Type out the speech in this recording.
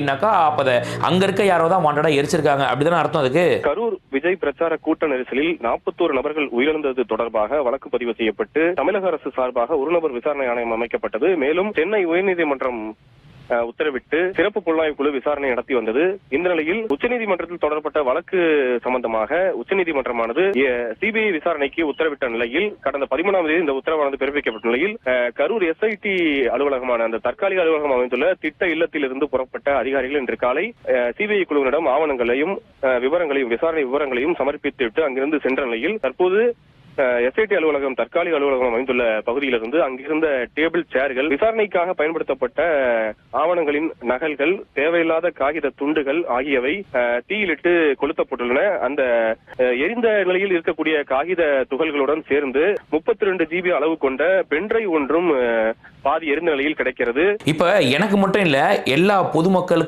அப்படின்னாக்கா அப்ப அத அங்க இருக்க யாரோ தான் வாண்டடா எரிச்சிருக்காங்க. அப்படிதானே அர்த்தம் அதுக்கு? கரூர் விஜய் பிரச்சார கூட்ட நெரிசலில் நாற்பத்தோரு நபர்கள் உயிரிழந்தது தொடர்பாக வழக்கு பதிவு செய்யப்பட்டு தமிழக அரசு சார்பாக ஒரு நபர் விசாரணை ஆணையம் அமைக்கப்பட்டது. மேலும் சென்னை உயர்நீதிமன்றம் உத்தரவிட்டு சிறப்பு புலனாய்வு குழு விசாரணை நடத்தி வந்தது. இந்த நிலையில் உச்சநீதிமன்றத்தில் தொடரப்பட்ட வழக்கு சம்பந்தமாக உச்சநீதிமன்றமானது சிபிஐ விசாரணைக்கு உத்தரவிட்ட நிலையில் கடந்த பதிமூணாம் தேதி இந்த உத்தரவானது பிறப்பிக்கப்பட்ட நிலையில் கரூர் எஸ்ஐடி அலுவலகமான அந்த தற்காலிக அலுவலகம் அமைந்துள்ள திட்ட இல்லத்திலிருந்து புறப்பட்ட அதிகாரிகள் இன்று காலை சிபிஐ குழுவினரிடம் ஆவணங்களையும் அஹ், விவரங்களையும் விசாரணை விவரங்களையும் சமர்ப்பித்துவிட்டு அங்கிருந்து சென்ற நிலையில் தற்போது எஸ்ஐடி அலுவலகம் தற்காலிக அலுவலகம் அமைந்துள்ள பகுதியிலிருந்து அங்கிருந்த டேபிள் சேர்கள் விசாரணைக்காக பயன்படுத்தப்பட்ட ஆவணங்களின் நகல்கள் தேவையில்லாத காகித துண்டுகள் ஆகியவை அஹ், தீயிலிட்டு கொளுத்தப்பட்டுள்ளன. அந்த எரிந்த நிலையில் இருக்கக்கூடிய காகித துகள்களுடன் சேர்ந்து முப்பத்தி ரெண்டு ஜிபி அளவு கொண்ட பென்ட்ரை ஒன்றும் பாதி எரிந்த நிலையில் கிடைக்கிறது. இப்ப எனக்கு மட்டும் இல்ல எல்லா பொதுமக்களுக்கும்